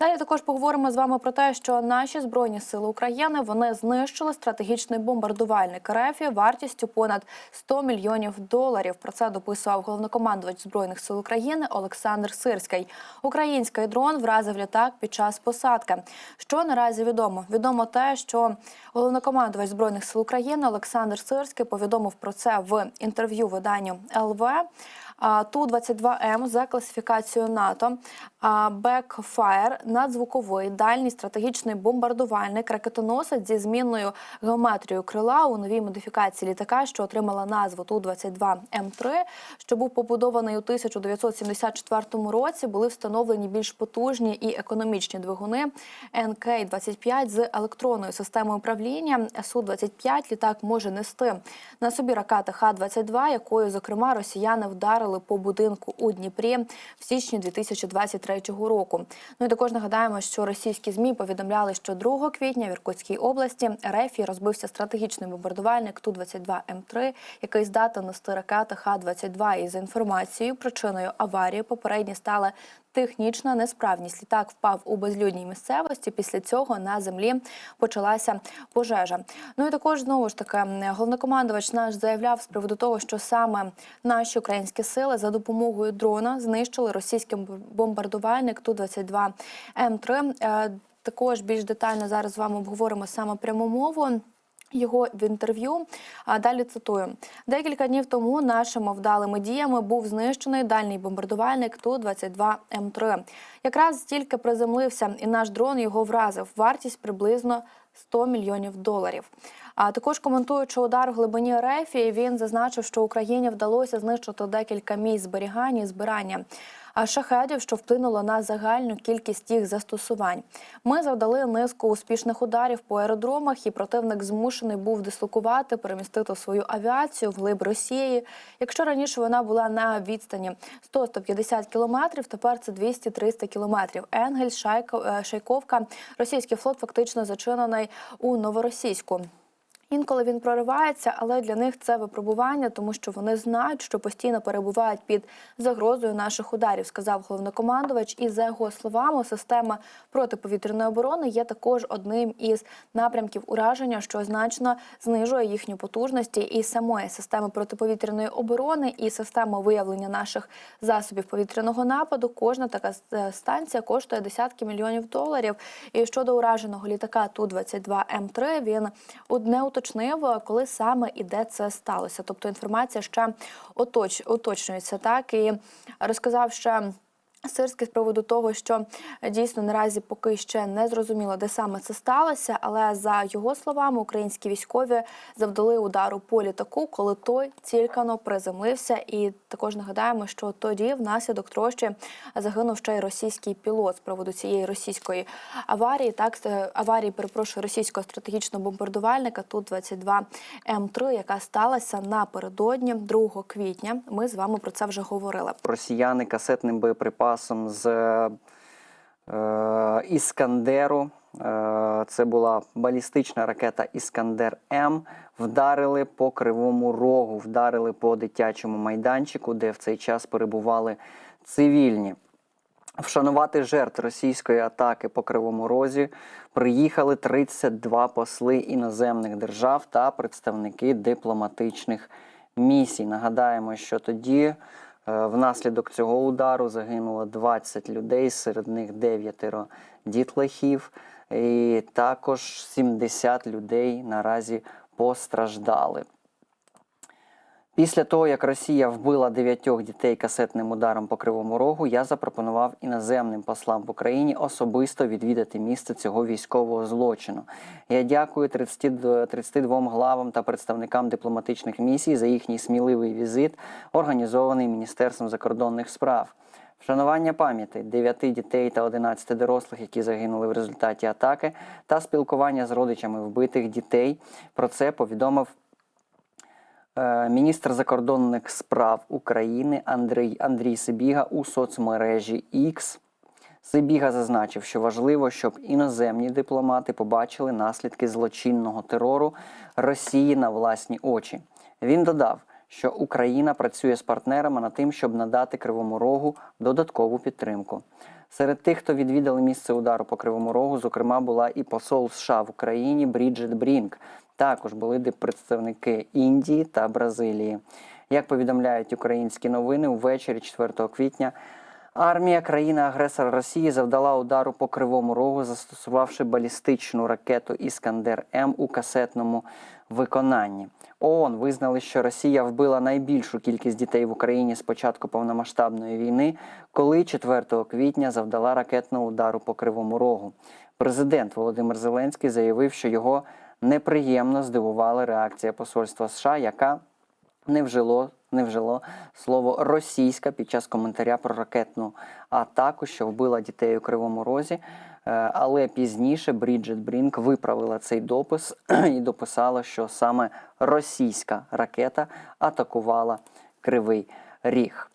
Далі також поговоримо з вами про те, що наші збройні сили України вони знищили стратегічний бомбардувальник РФ вартістю понад 100 мільйонів доларів. Про це дописував головнокомандувач збройних сил України Олександр Сирський. Український дрон вразив літак під час посадки. Що наразі відомо? Відомо те, що головнокомандувач збройних сил України Олександр Сирський повідомив про це в інтерв'ю виданню ЛВ. Ту 22 м за класифікацією НАТО. Бекфаєр надзвуковий дальній стратегічний бомбардувальник ракетоносець зі змінною геометрією крила у новій модифікації літака, що отримала назву ту 22 м 3 що був побудований у 1974 році. Були встановлені більш потужні і економічні двигуни НК-25 з електронною системою управління. Су 25 літак може нести на собі ракети Х-22, якою зокрема росіяни вдарили по будинку у Дніпрі в січні 2023 року. Ну і також нагадаємо, що російські змі повідомляли, що 2 квітня в Іркутській області Рефі розбився стратегічний бомбардувальник ту 22 м 3 який здатен нести ракети Х-22. І за інформацією, причиною аварії попередні стали технічна несправність. Літак впав у безлюдній місцевості. Після цього на землі почалася пожежа. Ну і також знову ж таки головнокомандувач наш заявляв з приводу того, що саме наші українські сили за допомогою дрона знищили російський бомбардувальник ту 22 м 3 Також більш детально зараз з вами обговоримо саме пряму мову. Його в інтерв'ю а далі цитую: декілька днів тому нашими вдалими діями був знищений дальній бомбардувальник ту 22 м 3 Якраз стільки приземлився, і наш дрон його вразив. Вартість приблизно 100 мільйонів доларів. А також коментуючи удар в глибині рефі, він зазначив, що Україні вдалося знищити декілька місць зберігання і збирання. Шахедів, що вплинуло на загальну кількість їх застосувань. Ми завдали низку успішних ударів по аеродромах, і противник змушений був дислокувати, перемістити свою авіацію вглиб Росії. Якщо раніше вона була на відстані 100-150 кілометрів, тепер це 200-300 кілометрів. Енгельс, Шайковка, російський флот фактично зачинений у новоросійську. Інколи він проривається, але для них це випробування, тому що вони знають, що постійно перебувають під загрозою наших ударів, сказав головнокомандувач. І за його словами, система протиповітряної оборони є також одним із напрямків ураження, що значно знижує їхню потужності і самої системи протиповітряної оборони, і система виявлення наших засобів повітряного нападу. Кожна така станція коштує десятки мільйонів доларів. І щодо ураженого літака ту 22 м 3 він одне уточнив, коли саме і де це сталося. Тобто інформація ще оточ, уточнюється так і розказав ще. Сирський з приводу того, що дійсно наразі поки ще не зрозуміло, де саме це сталося, але за його словами, українські військові завдали удару по літаку, коли той тільки-но приземлився. І також нагадаємо, що тоді внаслідок трощі загинув ще й російський пілот з приводу цієї російської аварії. Так аварії перепрошую російського стратегічного бомбардувальника ту 22 м 3 яка сталася напередодні 2 квітня. Ми з вами про це вже говорили. Росіяни касетним боєприпасом з е, Іскандеру. Е, це була балістична ракета Іскандер М. Вдарили по кривому рогу, вдарили по дитячому майданчику, де в цей час перебували цивільні. Вшанувати жертв російської атаки по кривому розі приїхали 32 посли іноземних держав та представники дипломатичних місій. Нагадаємо, що тоді. Внаслідок цього удару загинуло 20 людей, серед них 9 дітлахів, і також 70 людей наразі постраждали. Після того, як Росія вбила дев'ятьох дітей касетним ударом по кривому рогу, я запропонував іноземним послам в Україні особисто відвідати місце цього військового злочину. Я дякую 30, 32 главам та представникам дипломатичних місій за їхній сміливий візит, організований Міністерством закордонних справ. Вшанування пам'яті 9 дітей та 11 дорослих, які загинули в результаті атаки, та спілкування з родичами вбитих дітей. Про це повідомив. Міністр закордонних справ України Андрій Андрій Сибіга у соцмережі X. Сибіга зазначив, що важливо, щоб іноземні дипломати побачили наслідки злочинного терору Росії на власні очі. Він додав, що Україна працює з партнерами над тим, щоб надати Кривому Рогу додаткову підтримку. Серед тих, хто відвідали місце удару по Кривому Рогу, зокрема, була і посол США в Україні Бріджит Брінк. Також були представники Індії та Бразилії. Як повідомляють українські новини, увечері 4 квітня армія країни-агресора Росії завдала удару по Кривому Рогу, застосувавши балістичну ракету Іскандер М у касетному виконанні. ООН визнали, що Росія вбила найбільшу кількість дітей в Україні з початку повномасштабної війни, коли 4 квітня завдала ракетного удару по Кривому Рогу. Президент Володимир Зеленський заявив, що його неприємно здивувала реакція посольства США, яка не вжило, не вжило слово російська під час коментаря про ракетну атаку, що вбила дітей у Кривому Розі. Е, Але пізніше Бріджит Брінк виправила цей допис і дописала, що саме російська ракета атакувала Кривий Ріг.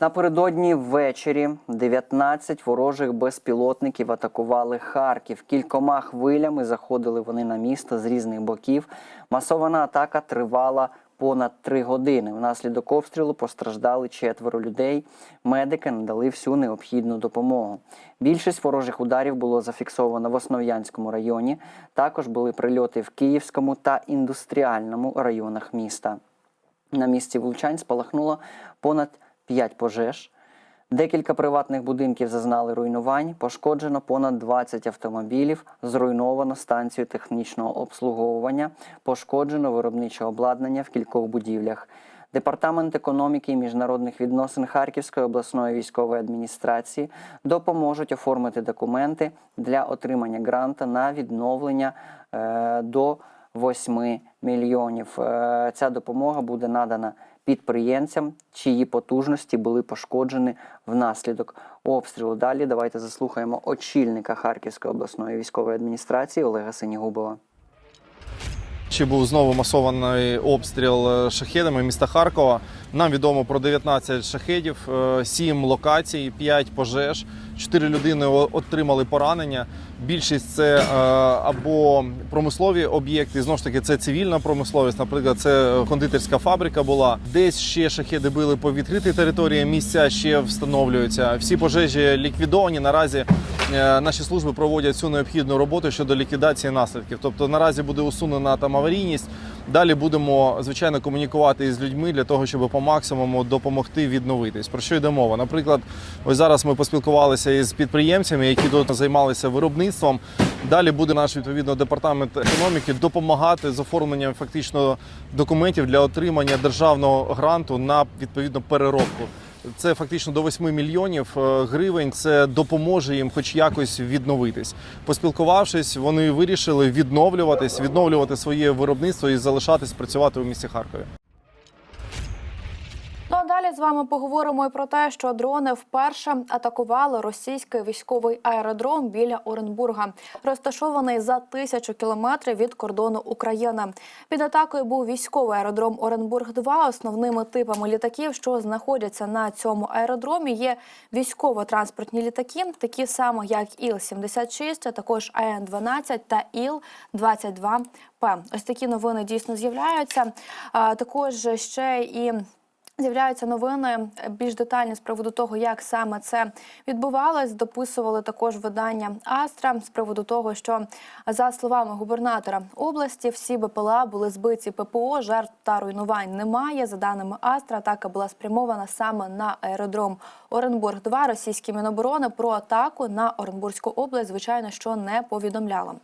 Напередодні ввечері 19 ворожих безпілотників атакували Харків. Кількома хвилями заходили вони на місто з різних боків. Масована атака тривала понад три години. Внаслідок обстрілу постраждали четверо людей. Медики надали всю необхідну допомогу. Більшість ворожих ударів було зафіксовано в Основ'янському районі. Також були прильоти в Київському та індустріальному районах міста. На місці влучань спалахнуло понад 5 пожеж. Декілька приватних будинків зазнали руйнувань, пошкоджено понад 20 автомобілів, зруйновано станцію технічного обслуговування, пошкоджено виробниче обладнання в кількох будівлях. Департамент економіки і міжнародних відносин Харківської обласної військової адміністрації допоможуть оформити документи для отримання гранта на відновлення е, до 8 мільйонів. Е, Ця допомога буде надана підприємцям, чиї потужності були пошкоджені внаслідок обстрілу. Далі давайте заслухаємо очільника Харківської обласної військової адміністрації Олега Синігубова. Чи був знову масований обстріл е, шахедами міста Харкова? Нам відомо про 19 шахедів, 7 локацій, 5 пожеж. 4 людини отримали поранення. Більшість це е, або промислові об'єкти, знову ж таки, це цивільна промисловість. Наприклад, це кондитерська фабрика була. Десь ще шахеди били по відкритій території. Місця ще встановлюються. Всі пожежі ліквідовані. Наразі е, наші служби проводять всю необхідну роботу щодо ліквідації наслідків. Тобто наразі буде усунена там аварійність. Далі будемо звичайно комунікувати із людьми для того, щоб по максимуму допомогти відновитись. Про що йде мова? Наприклад, ось зараз ми поспілкувалися із підприємцями, які тут займалися виробництвом. Далі буде наш відповідно департамент економіки допомагати з оформленням фактично документів для отримання державного гранту на відповідну переробку. Це фактично до 8 мільйонів е, гривень. Це допоможе їм, хоч якось відновитись. Поспілкувавшись, вони вирішили відновлюватись, відновлювати своє виробництво і залишатись працювати у місті Харкові. З вами поговоримо і про те, що дрони вперше атакували російський військовий аеродром біля Оренбурга, розташований за тисячу кілометрів від кордону України. Під атакою був військовий аеродром Оренбург 2 Основними типами літаків, що знаходяться на цьому аеродромі, є військово-транспортні літаки, такі само як Іл-76, а також АН-12 та Іл-22. П. Ось такі новини дійсно з'являються. Також ще і З'являються новини більш детальні з приводу того, як саме це відбувалось. Дописували також видання Астра з приводу того, що за словами губернатора області, всі БПЛА були збиті ППО, жертв та руйнувань немає. За даними Астра, атака була спрямована саме на аеродром Оренбург. 2 російські міноборони про атаку на Оренбурзьку область, звичайно, що не повідомляла.